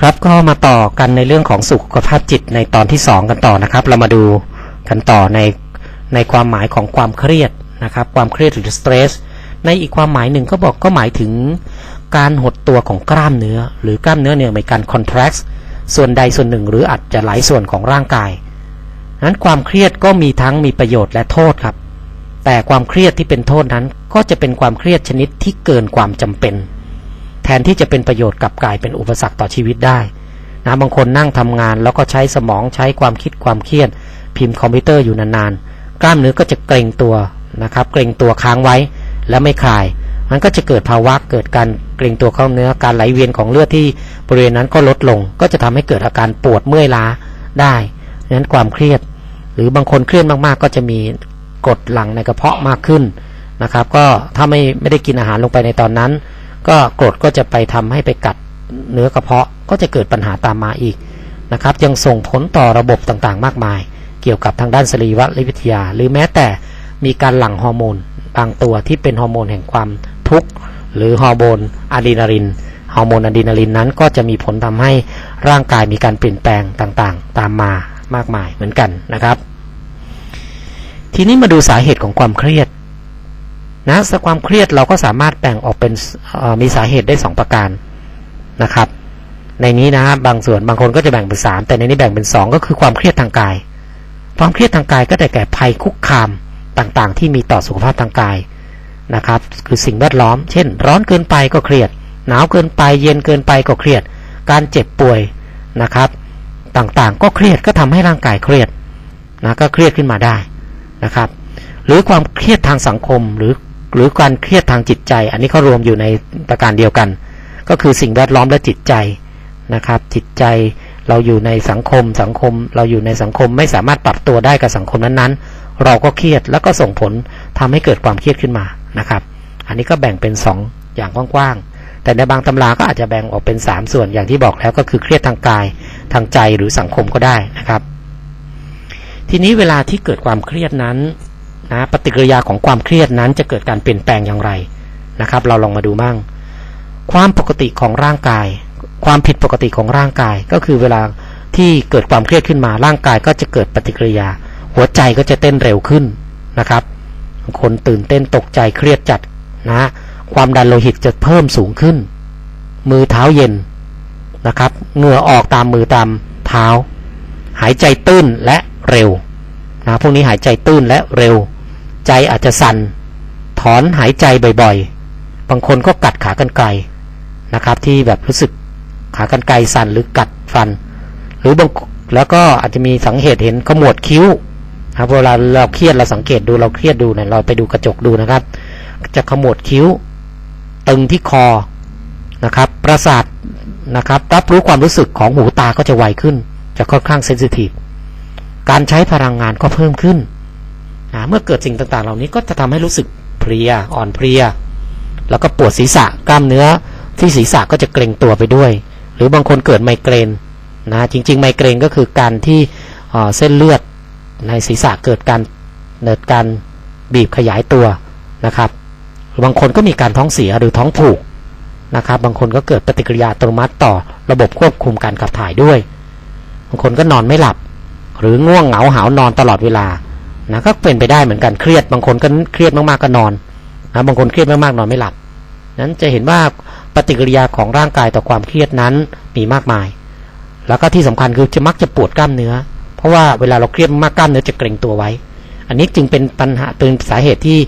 ครับก็มาต่อกันในเรื่องของสุขภาพจิตในตอนที่ 2 กันต่อนะครับ เรามาดูกันต่อในในความหมายของความเครียดนะครับความเครียดหรือ stress ในอีกความหมายหนึ่งก็บอกก็หมายถึงการหดตัวของกล้ามเนื้อ หรือกล้ามเนื้อเนี่ยมีการ contract ส่วนใดส่วนหนึ่ง หรืออาจจะหลายส่วนของร่างกายนั้นความเครียดก็มีทั้งมีประโยชน์และโทษครับ แต่ความเครียดที่เป็นโทษนั้นก็จะเป็นความเครียดชนิดที่เกินความจำเป็น แทนที่จะเป็นประโยชน์กลับกลายเป็นอุปสรรคต่อชีวิตได้นะบางคนนั่งทำงานแล้วก็ใช้สมองใช้ความคิดความเครียด พิมพ์คอมพิวเตอร์อยู่นานๆ กล้ามเนื้อก็จะเกร็งตัวนะครับเกร็งตัวค้างไว้และไม่คลาย มันก็จะเกิดภาวะเกิดการเกร็งตัวข้าเนื้อการไหลเวียนของเลือดที่บริเวณนั้นก็ลดลง ก็จะทำให้เกิดอาการปวดเมื่อยล้าได้ดังนั้นความเครียด หรือบางคนเครียดมากๆ ก็จะมีกรดหลั่งในกระเพาะมากขึ้นนะครับ ก็ถ้าไม่ไม่ได้กินอาหารลงไปในตอนนั้น ก็กรดก็จะไปทำให้ไปกัดเนื้อกระเพาะก็จะเกิดปัญหาตามมาอีกนะครับยังส่งผลต่อระบบต่างๆ มากมาย เกี่ยวกับทางด้านสรีรวิทยา หรือแม้แต่มีการหลั่งฮอร์โมนบางตัวที่เป็นฮอร์โมนแห่งความทุกข์หรือฮอร์โมนอะดรีนาลินฮอร์โมนอะดรีนาลินนั้นก็จะมีผลทำให้ร่างกายมีการเปลี่ยนแปลงต่างๆ ตามมามากมายเหมือนกันนะครับ ทีนี้มาดูสาเหตุของความเครียด นะความเครียดเราก็สามารถแบ่งออกเป็นมีสาเหตุได้ 2 ประการนะครับ ในนี้นะบางส่วนบางคนก็จะแบ่งเป็นสามแต่ในนี้แบ่งเป็น 2 ก็คือความเครียดทางกาย ความเครียดทางกายก็ได้แก่ภัยคุกคามต่างๆ ที่มีต่อสุขภาพทางกายนะครับ คือสิ่งแวดล้อม เช่น ร้อนเกินไปก็เครียด หนาวเกินไป เย็นเกินไปก็เครียด การเจ็บป่วยนะครับ ต่างๆ ก็เครียดก็ทำให้ร่างกายเครียดนะก็เครียดขึ้นมาได้นะครับ หรือความเครียดทางสังคมหรือ หรือการเครียดทางจิตใจ อันนี้เขารวมอยู่ในประการเดียวกัน ก็คือสิ่งแวดล้อมและจิตใจนะครับ จิตใจเราอยู่ในสังคมสังคม เราอยู่ในสังคมไม่สามารถปรับตัวได้กับสังคมนั้นๆ เราก็เครียดแล้วก็ส่งผลทำให้เกิดความเครียดขึ้นมานะครับ อันนี้ก็แบ่งเป็น 2 อย่างกว้างๆแต่ในบางตำราก็อาจจะแบ่งออกเป็น 3 ส่วนอย่างที่บอกแล้วก็คือเครียดทางกายทางใจหรือสังคมก็ได้นะครับ ทีนี้เวลาที่เกิดความเครียดนั้น นะปฏิกิริยาของความเครียดนั้นจะเกิดการเปลี่ยนแปลงอย่างไรนะครับ เราลองมาดูมั่งความปกติของร่างกาย ความผิดปกติของร่างกายก็คือเวลาที่เกิดความเครียดขึ้นมาร่างกายก็จะเกิดปฏิกิริยา หัวใจก็จะเต้นเร็วขึ้นนะครับ คนตื่นเต้นตกใจเครียดจัดนะความดันโลหิตจะเพิ่มสูงขึ้น มือเท้าเย็นนะครับเหงื่อออกตามมือตามเท้า หายใจตื้นและเร็วนะพวกนี้หายใจตื้นและเร็ว ใจอาจจะสัน่นถอนหายใจบ่อยๆ บางคนก็กัดขากรรไกรนะครับ ที่แบบรู้สึกขากรรไกรสั่นหรือกัดฟัน หรือบางแล้วก็อาจจะมีสังเหตุเห็นขมวดคิ้วครับเวลาเราเครียดเราสังเกตดูเราเครียดดูเนี่ยเราไปดูกระจกดูนะครับ จะขมวดคิ้ว ตึงที่คอนะครับ ประสาทนะครับ รับรู้ความรู้สึกของหูตาก็จะไวขึ้น จะค่อนข้างเซนซิทีฟการใช้พลังงานก็เพิ่มขึ้น เมื่อเกิดสิ่งต่างๆ เหล่านี้ก็จะทำให้รู้สึกเพลียอ่อนเพลีย แล้วก็ปวดศีรษะกล้ามเนื้อที่ศีรษะก็จะเกร็งตัวไปด้วย หรือบางคนเกิดไมเกรนนะจริง ๆ ไมเกรนก็คือการที่เส้นเลือดในศีรษะเกิดการเกิดการบีบขยายตัวนะครับบางคนก็มีการท้องเสียหรือท้องผูกนะครับ บางคนก็เกิดปฏิกิริยาอัตโนมัติต่อระบบควบคุมการขับถ่ายด้วย บางคนก็นอนไม่หลับ หรือง่วงเหงาหาวนอนตลอดเวลา นะก็เป็นไปได้เหมือนกันเครียดบางคนก็เครียดมากๆก็นอนนะบางคนเครียดมากๆนอนไม่หลับ นั้นจะเห็นว่าปฏิกิริยาของร่างกายต่อความเครียดนั้นมีมากมาย แล้วก็ที่สำคัญคือจะมักจะปวดกล้ามเนื้อ เพราะว่าเวลาเราเครียดมากกล้ามเนื้อจะเกร็งตัวไว้ อันนี้จึงเป็นปัญหาเป็นสาเหตุที่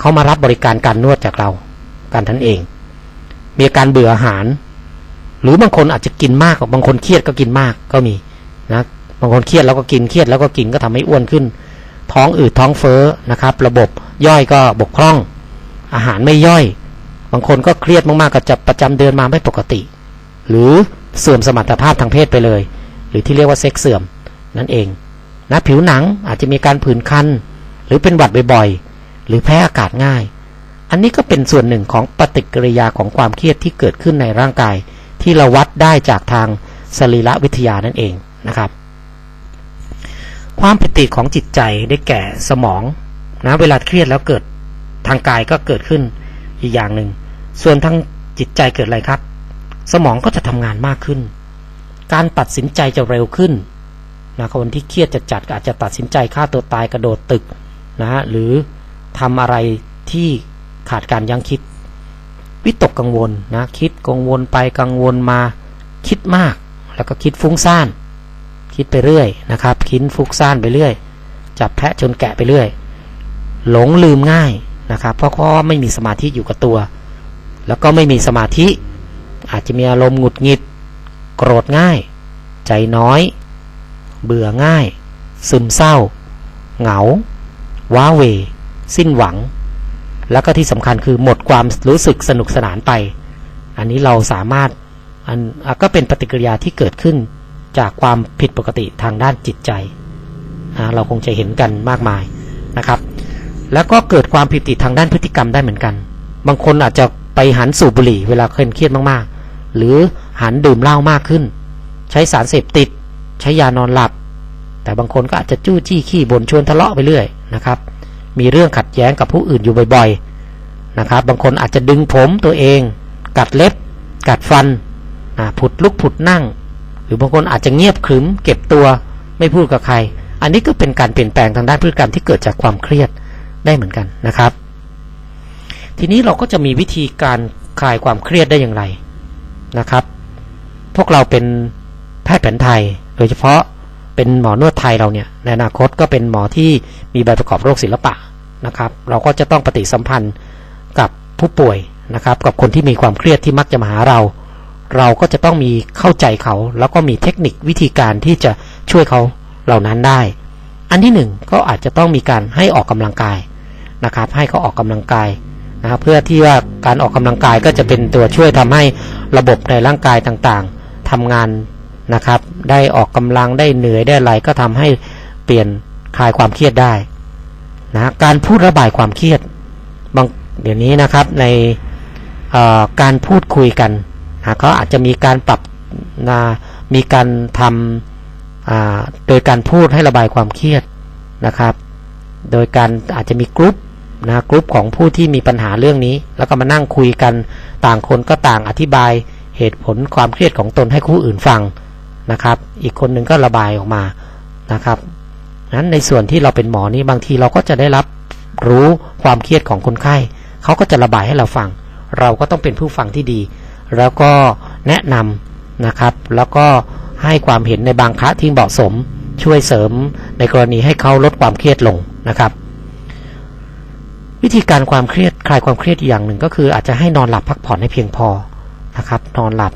เขามารับบริการการนวดจากเราการท่านเอง มีอาการเบื่ออาหาร หรือบางคนอาจจะกินมากบางคนเครียดก็กินมากก็มีนะบางคนเครียดแล้วก็กินเครียดแล้วก็กินก็ทำให้อ้วนขึ้น ท้องอืดท้องเฟ้อนะครับ ระบบย่อยก็บกพร่อง อาหารไม่ย่อย บางคนก็เครียดมากๆก็จะประจำเดือนมาไม่ปกติ หรือเสื่อมสมรรถภาพทางเพศไปเลย หรือที่เรียกว่าเซ็กเสื่อมนั่นเองนะผิวหนังอาจจะมีการผื่นคันหรือเป็นหวัดบ่อยๆ หรือแพ้อากาศง่าย อันนี้ก็เป็นส่วนหนึ่งของปฏิกิริยาของความเครียดที่เกิดขึ้นในร่างกาย ที่เราวัดได้จากทางสรีรวิทยานั่นเองนะครับ ความผิดปกติของจิตใจได้แก่สมองนะเวลาเครียดแล้วเกิดทางกายก็เกิดขึ้นอีกอย่างหนึ่ง ส่วนทางจิตใจเกิดอะไรครับ สมองก็จะทำงานมากขึ้น การตัดสินใจจะเร็วขึ้นนะคนที่เครียดจะจัดอาจจะตัดสินใจฆ่าตัวตายกระโดดตึกนะฮะหรือทำอะไรที่ขาดการยั้งคิด วิตกกังวลนะคิดกังวลไปกังวลมาคิดมาก แล้วก็คิดฟุ้งซ่าน คิดไปเรื่อยนะครับ คิดฟุ้งซ่านไปเรื่อย จับแพะชนแกะไปเรื่อย หลงลืมง่ายนะครับ เพราะว่าไม่มีสมาธิอยู่กับตัว แล้วก็ไม่มีสมาธิ อาจจะมีอารมณ์หงุดหงิด โกรธง่าย ใจน้อย เบื่อง่าย ซึมเศร้า เหงา ว้าเว สิ้นหวัง แล้วก็ที่สำคัญคือหมดความรู้สึกสนุกสนานไป อันนี้เราสามารถอันก็เป็นปฏิกิริยาที่เกิดขึ้น จากความผิดปกติทางด้านจิตใจอะเราคงจะเห็นกันมากมายนะครับ แล้วก็เกิดความผิดปกติทางด้านพฤติกรรมได้เหมือนกัน บางคนอาจจะไปหันสูบบุหรี่เวลาเครียดมากๆ หรือหันดื่มเหล้ามากขึ้น ใช้สารเสพติด ใช้ยานอนหลับ แต่บางคนก็อาจจะจู้จี้ขี้บ่นชวนทะเลาะไปเรื่อยนะครับ มีเรื่องขัดแย้งกับผู้อื่นอยู่บ่อยๆนะครับ บางคนอาจจะดึงผมตัวเอง กัดเล็บ กัดฟันผุดลุกผุดนั่ง รือบางคนอาจจะเงียบขรึม เก็บตัวไม่พูดกับใคร อันนี้ก็เป็นการเปลี่ยนแปลงทางด้านพฤติกรรมที่เกิดจากความเครียดได้เหมือนกันนะครับ ทีนี้เราก็จะมีวิธีการคลายความเครียดได้อย่างไรนะครับ พวกเราเป็นแพทย์แผนไทย โดยเฉพาะเป็นหมอนวดไทยเราเนี่ยในอนาคตก็เป็นหมอที่มีใบประกอบโรคศิลปะนะครับ เราก็จะต้องปฏิสัมพันธ์กับผู้ป่วยนะครับ กับคนที่มีความเครียดที่มักจะมาหาเรา เราก็จะต้องมีเข้าใจเขา แล้วก็มีเทคนิควิธีการที่จะช่วยเขาเหล่านั้นได้ อันที่หนึ่งก็อาจจะต้องมีการให้ออกกำลังกายนะครับ ให้เขาออกกำลังกายนะครับเพื่อที่ว่าการออกกำลังกายก็จะเป็นตัวช่วยทำให้ระบบในร่างกายต่างๆทำงานนะครับ ได้ออกกำลังได้เหนื่อยได้อะไรก็ทำให้เปลี่ยนคลายความเครียดได้นะการพูดระบายความเครียดบางเดี๋ยวนี้นะครับในการพูดคุยกัน เขาอาจจะมีการปรับนะมีการทำโดยการพูดให้ระบายความเครียดนะครับ โดยการอาจจะมีกรุ๊ปนะกรุ๊ปของผู้ที่มีปัญหาเรื่องนี้ แล้วก็มานั่งคุยกันต่างคนก็ต่างอธิบายเหตุผลความเครียดของตนให้ผู้อื่นฟังนะครับ อีกคนหนึ่งก็ระบายออกมานะครับนั้นในส่วนที่เราเป็นหมอนี่บางทีเราก็จะได้รับรู้ความเครียดของคนไข้เขาก็จะระบายให้เราฟัง เราก็ต้องเป็นผู้ฟังที่ดี แล้วก็แนะนำนะครับ แล้วก็ให้ความเห็นในบางครั้งที่เหมาะสม ช่วยเสริมในกรณีให้เขาลดความเครียดลงนะครับ วิธีการความเครียดคลายความเครียดอีกอย่างหนึ่งก็คืออาจจะให้นอนหลับพักผ่อนให้เพียงพอนะครับ นอนหลับ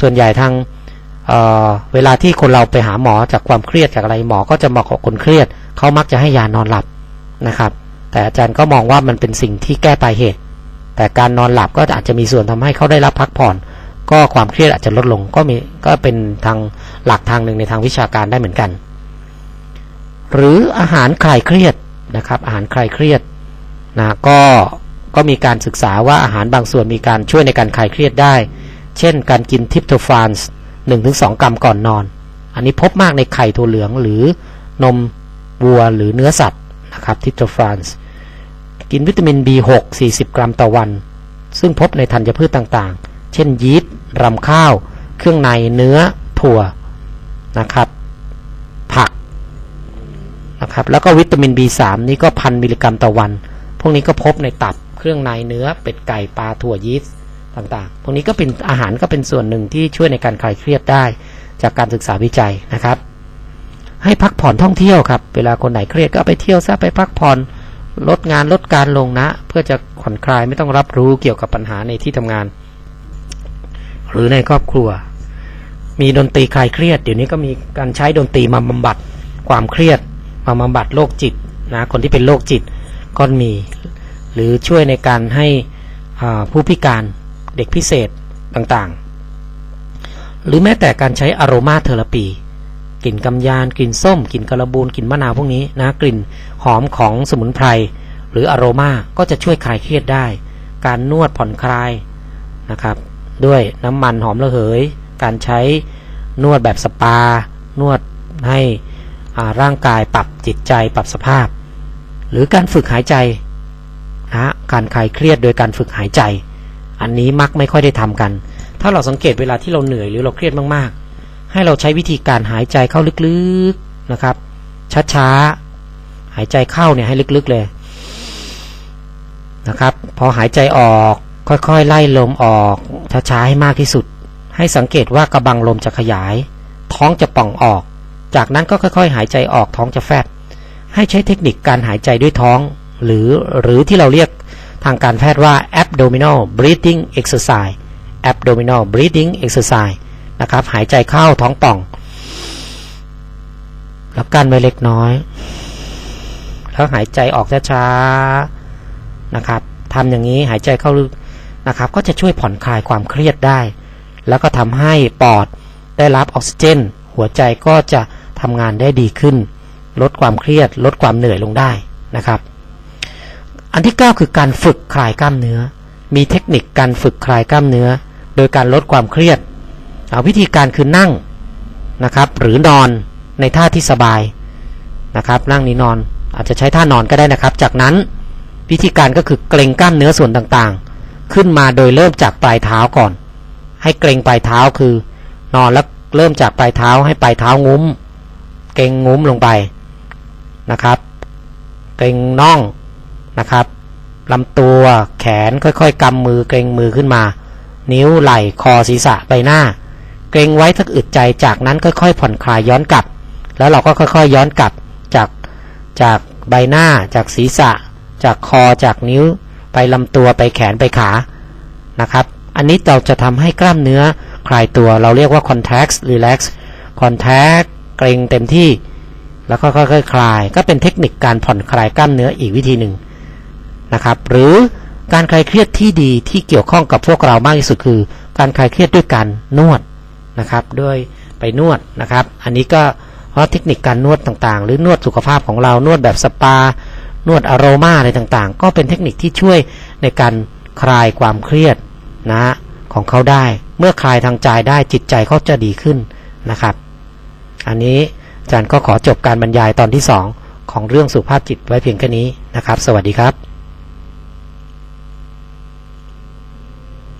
ส่วนใหญ่ทางเเวลาที่คนเราไปหาหมอจากความเครียดจากอะไรหมอก็จะบอกกับคนเครียดเขามักจะให้ยานอนหลับนะครับ แต่อาจารย์ก็มองว่ามันเป็นสิ่งที่แก้ปลายเหตุ แต่การนอนหลับก็อาจจะมีส่วนทำให้เขาได้รับพักผ่อน ก็ความเครียดอาจจะลดลงก็มีก็เป็นทางหลักทางหนึ่งในทางวิชาการได้เหมือนกัน หรืออาหารคลายเครียดนะครับ อาหารคลายเครียดนะก็ก็มีการศึกษาว่าอาหารบางส่วนมีการช่วยในการคลายเครียดได้ เช่น การกินทิปโตฟานส์1-2 กรัมก่อนนอน อันนี้พบมากในไข่ถั่วเหลืองหรือนมวัวหรือเนื้อสัตว์นะครับทิปโตฟานส์ กินวิตามิน B6 40 กรัมต่อวัน ซึ่งพบในธัญพืชต่างๆ เช่นยีสต์รำข้าว เครื่องในเนื้อถั่วนะครับ ผักนะครับ แล้วก็วิตามิน B3 นี่ก็พันมิลลิกรัมต่อวัน พวกนี้ก็พบในตับเครื่องในเนื้อเป็ดไก่ปลาถั่วยีสต์ต่างๆ พวกนี้ก็เป็นอาหารก็เป็นส่วนหนึ่งที่ช่วยในการคลายเครียดได้จากการศึกษาวิจัยนะครับ ให้พักผ่อนท่องเที่ยวครับ เวลาคนไหนเครียดก็ไปเที่ยวซะไปพักผ่อน ลดงานลดการลงนะ เพื่อจะผ่อนคลายไม่ต้องรับรู้เกี่ยวกับปัญหาในที่ทำงาน หรือในครอบครัว มีดนตรีคลายเครียด เดี๋ยวนี้ก็มีการใช้ดนตรีมาบำบัดความเครียด มาบำบัดโรคจิตนะคนที่เป็นโรคจิตก็มี หรือช่วยในการให้ผู้พิการเด็กพิเศษต่างๆ หรือแม้แต่การใช้อโรมาเทอราปี กลิ่นกำยาน กลิ่นส้ม กลิ่นกระบูนกลิ่นมะนาวพวกนี้นะกลิ่นหอมของสมุนไพร หรืออโรมาก็จะช่วยคลายเครียดได้ การนวดผ่อนคลายนะครับ ด้วยน้ำมันหอมระเหย การใช้นวดแบบสปา นวดให้ร่างกายปรับจิตใจปรับสภาพ หรือการฝึกหายใจนะการคลายเครียดโดยการฝึกหายใจ อันนี้มักไม่ค่อยได้ทำกัน ถ้าเราสังเกตเวลาที่เราเหนื่อยหรือเราเครียดมากๆ ให้เราใช้วิธีการหายใจเข้าลึกๆนะครับ ช้าๆ หายใจเข้าเนี่ยให้ลึกๆเลยนะครับ พอหายใจออกค่อยๆ ไล่ลมออกช้าๆให้มากที่สุด ให้สังเกตว่ากระบังลมจะขยาย ท้องจะป่องออก จากนั้นก็ค่อยๆ หายใจออกท้องจะแฟบ ให้ใช้เทคนิคการหายใจด้วยท้อง หรือหรือที่เราเรียกทางการแพทย์ว่า abdominal breathing exercise abdominal breathing exercise นะครับ หายใจเข้าท้องป่อง แล้วกั้นไว้เล็กน้อย แล้วหายใจออกช้าๆนะครับทำอย่างนี้หายใจเข้าลึกนะครับ ก็จะช่วยผ่อนคลายความเครียดได้ แล้วก็ทำให้ปอดได้รับออกซิเจน หัวใจก็จะทำงานได้ดีขึ้น ลดความเครียด ลดความเหนื่อยลงได้นะครับ อันที่ 9 คือการฝึกคลายกล้ามเนื้อ มีเทคนิคการฝึกคลายกล้ามเนื้อ โดยการลดความเครียด เอาวิธีการคือนั่งนะครับ หรือนอนในท่าที่สบายนะครับ นั่งนี้นอนอาจจะใช้ท่านอนก็ได้นะครับ จากนั้นวิธีการก็คือเกรงกล้ามเนื้อส่วนต่างๆ ขึ้นมาโดยเริ่มจากปลายเท้าก่อน ให้เกรงปลายเท้าคือ นอนแล้วเริ่มจากปลายเท้าให้ปลายเท้างุ้ม เกรงงุ้มลงไปนะครับ เกรงน่องนะครับลำตัวแขนค่อยๆกำมือเกรงมือขึ้นมา นิ้วไหล่คอศีรษะใบหน้า เกรงไว้สักอึดใจจากนั้นค่อยๆ ผ่อนคลายย้อนกลับ แล้วเราก็ค่อยๆ ย้อนกลับจากจากใบหน้า จากศีรษะ จากคอจากนิ้ว ไปลำตัวไปแขนไปขานะครับ อันนี้เราจะทำให้กล้ามเนื้อคลายตัวเราเรียกว่า contact relax contact เกรงเต็มที่ แล้วก็ค่อยๆคลาย ก็เป็นเทคนิคการผ่อนคลายกล้ามเนื้ออีกวิธีหนึ่งนะครับ หรือการคลายเครียดที่ดีที่เกี่ยวข้องกับพวกเรามากที่สุดคือ การคลายเครียดด้วยการนวด นะครับ ด้วยไปนวดนะครับ อันนี้ก็เพราะเทคนิคการนวดต่างๆ หรือนวดสุขภาพของเรานวดแบบสปานวดอโรมาอะไรต่างๆ ก็เป็นเทคนิคที่ช่วยในการคลายความเครียดนะของเขาได้ เมื่อคลายทางใจได้จิตใจเขาจะดีขึ้นนะครับ อันนี้อาจารย์ก็ขอจบการบรรยายตอนที่ 2 ของเรื่องสุขภาพจิตไว้เพียงแค่นี้นะครับ สวัสดีครับ